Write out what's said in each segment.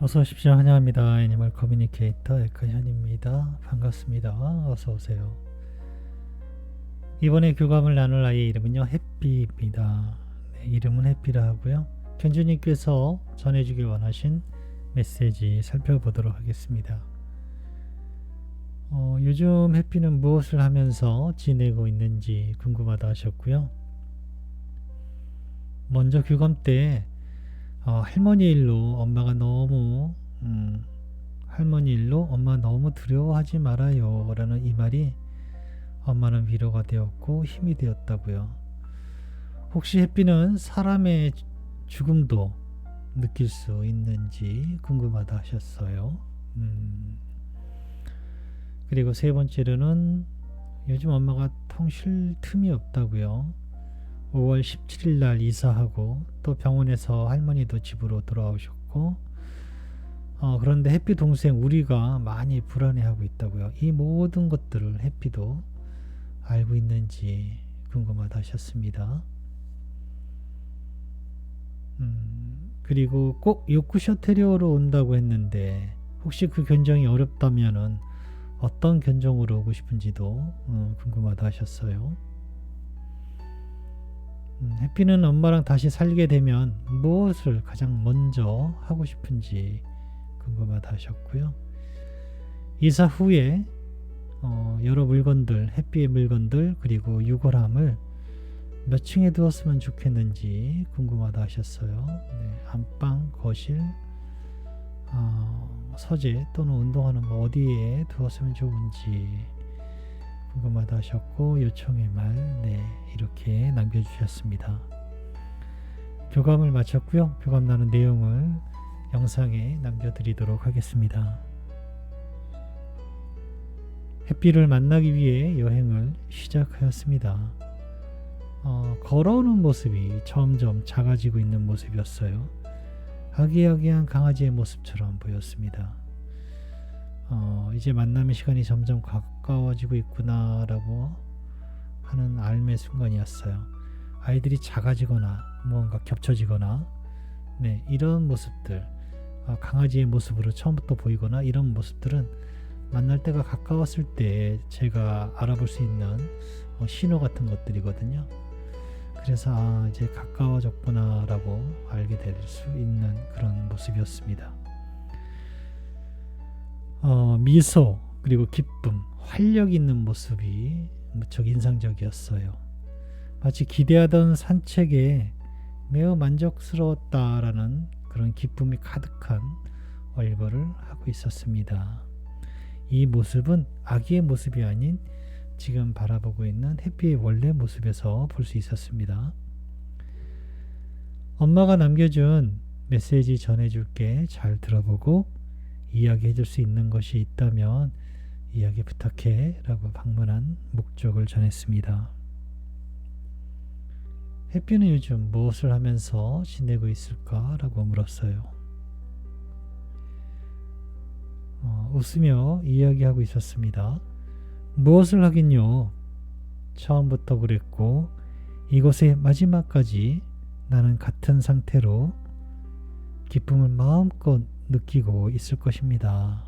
어서 오십시오. 환영합니다. 애니멀 커뮤니케이터 에크현입니다. 반갑습니다. 어서 오세요. 이번에 교감을 나눌 아이의 이름은요. 해피입니다. 네, 이름은 해피라 하고요. 견주님께서 전해주길 원하신 메시지 살펴보도록 하겠습니다. 어, 요즘 해피는 무엇을 하면서 지내고 있는지 궁금하다 하셨고요. 먼저 교감 때 어, 할머니 일로 엄마가 너무 음, 할머니 일로 엄마 너무 두려워하지 말아요 라는 이 말이 엄마는 위로가 되었고 힘이 되었다고요. 혹시 햇비는 사람의 죽음도 느낄 수 있는지 궁금하다 하셨어요. 음, 그리고 세 번째로는 요즘 엄마가 통쉴 틈이 없다고요. 5월 17일 날 이사하고 또 병원에서 할머니도 집으로 돌아오셨고 어, 그런데 해피 동생 우리가 많이 불안해하고 있다고요. 이 모든 것들을 해피도 알고 있는지 궁금하다 하셨습니다. 음, 그리고 꼭 요크셔 테리어로 온다고 했는데 혹시 그 견종이 어렵다면은 어떤 견종으로 오고 싶은지도 어, 궁금하다 하셨어요. 음, 해피는 엄마랑 다시 살게 되면 무엇을 가장 먼저 하고 싶은지 궁금하다 하셨고요. 이사 후에 어, 여러 물건들, 해피의 물건들 그리고 유골함을 몇 층에 두었으면 좋겠는지 궁금하다 하셨어요. 네, 안방, 거실, 어, 서재 또는 운동하는 거 어디에 두었으면 좋은지 궁금하다 하셨고 요청의 말 네, 이렇게 남겨주셨습니다. 교감을 마쳤고요. 교감 나눈 내용을 영상에 남겨드리도록 하겠습니다. 햇빛을 만나기 위해 여행을 시작하였습니다. 어, 걸어오는 모습이 점점 작아지고 있는 모습이었어요. 아기아기한 강아지의 모습처럼 보였습니다. 어, 이제 만남의 시간이 점점 가 까워지고 있구나라고 하는 알매 순간이었어요. 아이들이 작아지거나 무언가 겹쳐지거나 네, 이런 모습들 어, 강아지의 모습으로 처음부터 보이거나 이런 모습들은 만날 때가 가까웠을 때 제가 알아볼 수 있는 어, 신호 같은 것들이거든요. 그래서 아, 이제 가까워졌구나라고 알게 될 수 있는 그런 모습이었습니다. 어, 미소 그리고 기쁨, 활력 있는 모습이 무척 인상적이었어요. 마치 기대하던 산책에 매우 만족스러웠다라는 그런 기쁨이 가득한 얼굴을 하고 있었습니다. 이 모습은 아기의 모습이 아닌 지금 바라보고 있는 해피의 원래 모습에서 볼 수 있었습니다. 엄마가 남겨준 메시지 전해줄게 잘 들어보고 이야기해 줄 수 있는 것이 있다면 이야기 부탁해 라고 방문한 목적을 전했습니다. 해피는 요즘 무엇을 하면서 지내고 있을까? 라고 물었어요. 어, 웃으며 이야기하고 있었습니다. 무엇을 하긴요? 처음부터 그랬고, 이곳의 마지막까지 나는 같은 상태로 기쁨을 마음껏 느끼고 있을 것입니다.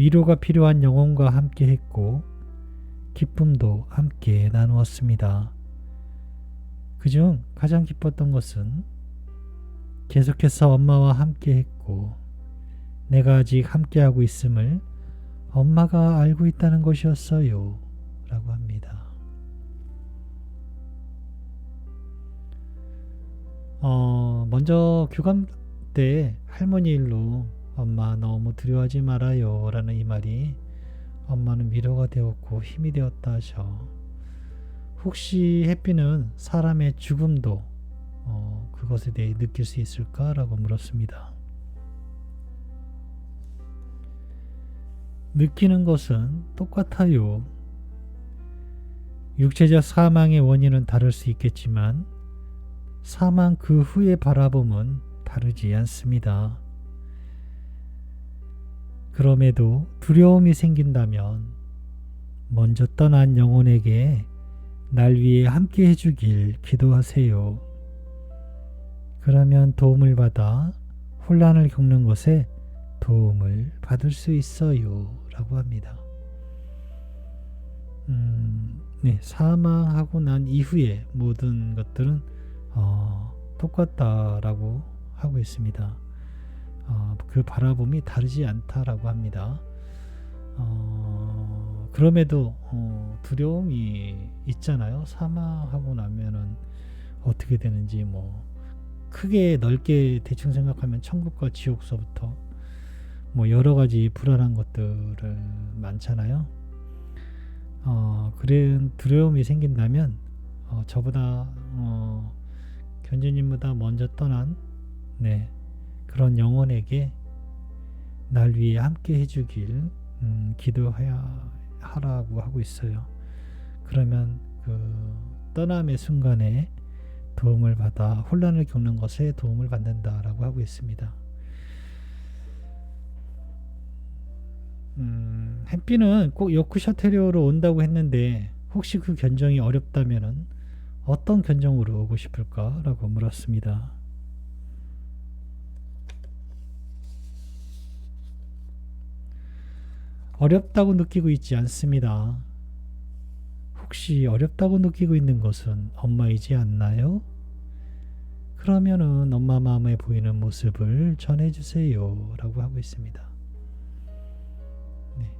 위로가 필요한 영혼과 함께 했고, 기쁨도 함께 나누었습니다. 그중 가장 기뻤던 것은 계속해서 엄마와 함께 했고, 내가 아직 함께하고 있음을 엄마가 알고 있다는 것이었어요. 라고 합니다. 어, 먼저 교감 때 할머니 일로 엄마 너무 두려워하지 말아요. 라는 이 말이 엄마는 위로가 되었고 힘이 되었다 하셔. 혹시 해피는 사람의 죽음도 어, 그것에 대해 느낄 수 있을까라고 물었습니다. 느끼는 것은 똑같아요. 육체적 사망의 원인은 다를 수 있겠지만 사망 그 후의 바라봄은 다르지 않습니다. 그럼에도 두려움이 생긴다면 먼저 떠난 영혼에게 날 위해 함께 해주길 기도하세요. 그러면 도움을 받아 혼란을 겪는 것에 도움을 받을 수 있어요. 라고 합니다. 음, 네, 사망하고 난 이후에 모든 것들은 어, 똑같다라고 하고 있습니다. 어, 그 바라봄이 다르지 않다라고 합니다. 어, 그럼에도 어, 두려움이 있잖아요. 사망하고 나면은 어떻게 되는지 뭐 크게 넓게 대충 생각하면 천국과 지옥서부터 뭐 여러 가지 불안한 것들을 많잖아요. 어, 그런 두려움이 생긴다면 어, 저보다 어, 견주님보다 먼저 떠난 네, 그런 영혼에게 날 위해 함께 해주길 음, 기도해야 하라고 하고 있어요. 그러면 그 떠남의 순간에 도움을 받아 혼란을 겪는 것에 도움을 받는다라고 하고 있습니다. 음, 햇비는 꼭 요크셔테리오로 온다고 했는데 혹시 그 견정이 어렵다면은 어떤 견정으로 오고 싶을까라고 물었습니다. 어렵다고 느끼고 있지 않습니다. 혹시 어렵다고 느끼고 있는 것은 엄마이지 않나요? 그러면은 엄마 마음에 보이는 모습을 전해주세요. 라고 하고 있습니다. 네.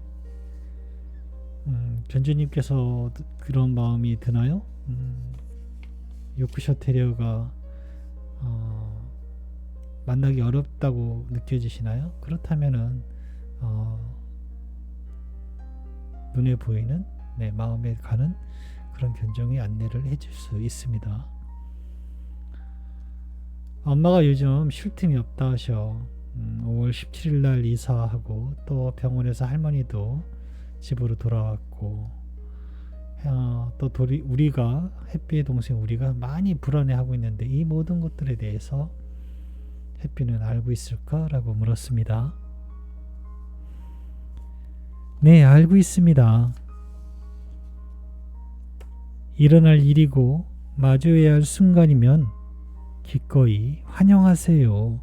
음, 견주님께서 그런 마음이 드나요? 음, 요크셔 테리어가 어, 만나기 어렵다고 느껴지시나요? 그렇다면은 어, 눈에 보이는 내 마음에 가는 그런 견정의 안내를 해줄 수 있습니다. 엄마가 요즘 쉴 틈이 없다 하셔. 음, 5월 17일 날 이사하고 또 병원에서 할머니도 집으로 돌아왔고 어, 또 도리, 우리가 햇비의 동생 우리가 많이 불안해하고 있는데 이 모든 것들에 대해서 햇비는 알고 있을까라고 물었습니다. 네, 알고 있습니다. 일어날 일이고 마주해야 할 순간이면 기꺼이 환영하세요.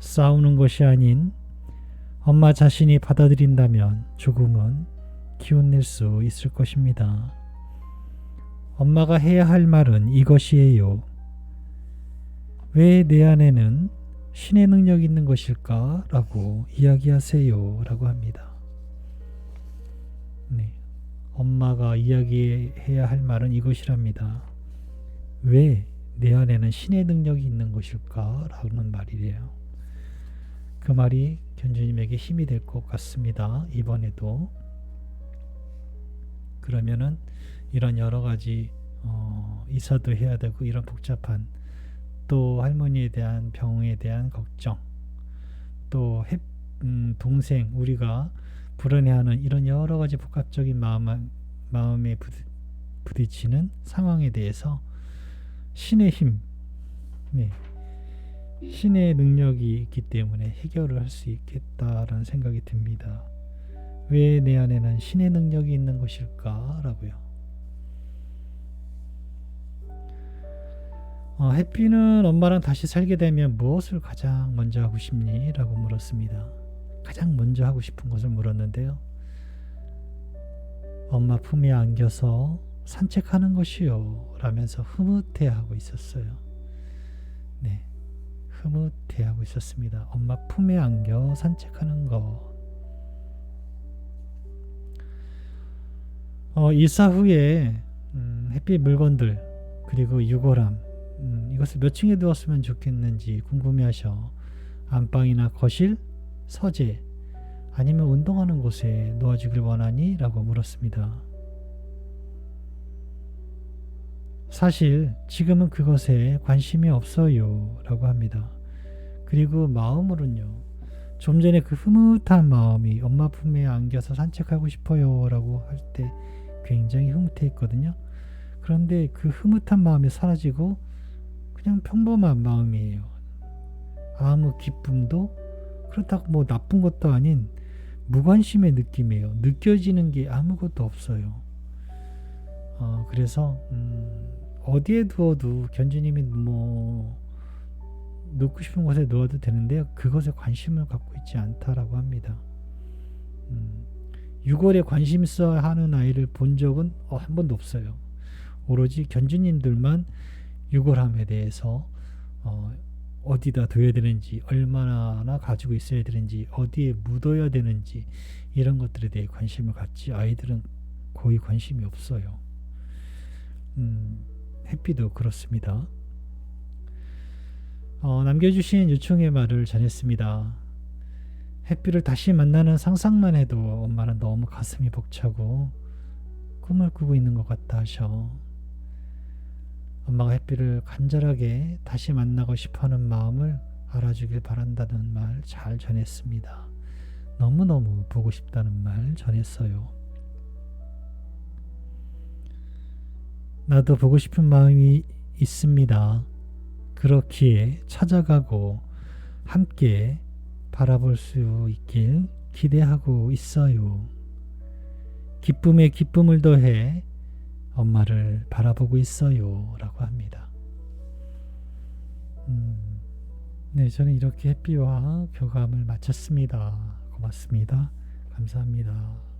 싸우는 것이 아닌 엄마 자신이 받아들인다면 조금은 기운낼 수 있을 것입니다. 엄마가 해야 할 말은 이것이에요. 왜 내 안에는 신의 능력이 있는 것일까? 라고 이야기하세요. 라고 합니다. 네. 엄마가 이야기해야 할 말은 이것이랍니다. 왜 내 안에는 신의 능력이 있는 것일까? 라는 말이래요. 그 말이 견주님에게 힘이 될 것 같습니다. 이번에도. 그러면은 이런 여러 가지 어, 이사도 해야 되고 이런 복잡한 또 할머니에 대한 병에 대한 걱정 또 해, 음, 동생 우리가 불안해하는 이런 여러 가지 복합적인 마음, 마음에 부딪히는 상황에 대해서 신의 힘, 네, 신의 능력이 있기 때문에 해결을 할 수 있겠다라는 생각이 듭니다. 왜 내 안에는 신의 능력이 있는 것일까라고요. 어, 해피는 엄마랑 다시 살게 되면 무엇을 가장 먼저 하고 싶니? 라고 물었습니다. 가장 먼저 하고 싶은 것을 물었는데요. 엄마 품에 안겨서 산책하는 것이요. 라면서 흐뭇해하고 있었어요. 네. 흐뭇해하고 있었습니다. 엄마 품에 안겨 산책하는 것. 어, 이사 후에 음, 햇빛 물건들 그리고 유골함 음, 이것을 몇 층에 두었으면 좋겠는지 궁금해하셔 안방이나 거실, 서재 아니면 운동하는 곳에 놓아주길 원하니? 라고 물었습니다. 사실 지금은 그것에 관심이 없어요. 라고 합니다. 그리고 마음으로는요. 좀 전에 그 흐뭇한 마음이 엄마 품에 안겨서 산책하고 싶어요. 라고 할 때 굉장히 흐뭇했거든요. 그런데 그 흐뭇한 마음이 사라지고 그냥 평범한 마음이에요. 아무 기쁨도 그렇다고 뭐 나쁜 것도 아닌 무관심의 느낌이에요. 느껴지는 게 아무것도 없어요. 어, 그래서 음, 어디에 두어도 견주님이 뭐 놓고 싶은 곳에 놓아도 되는데 그것에 관심을 갖고 있지 않다라고 합니다. 음, 6월에 관심 있어 하는 아이를 본 적은 어, 한 번도 없어요. 오로지 견주님들만 6월함에 대해서 어, 어디다 둬야 되는지, 얼마나 가지고 있어야 되는지, 어디에 묻어야 되는지 이런 것들에 대해 관심을 갖지 아이들은 거의 관심이 없어요. 음, 해피도 그렇습니다. 어, 남겨주신 요청의 말을 전했습니다. 해피를 다시 만나는 상상만 해도 엄마는 너무 가슴이 벅차고 꿈을 꾸고 있는 것 같다 하셔. 엄마가 해피를 간절하게 다시 만나고 싶어하는 마음을 알아주길 바란다는 말 잘 전했습니다. 너무너무 보고 싶다는 말 전했어요. 나도 보고 싶은 마음이 있습니다. 그렇기에 찾아가고 함께 바라볼 수 있길 기대하고 있어요. 기쁨에 기쁨을 더해 엄마를 바라보고 있어요. 라고 합니다. 음, 네, 저는 이렇게 햇비와 교감을 마쳤습니다. 고맙습니다. 감사합니다.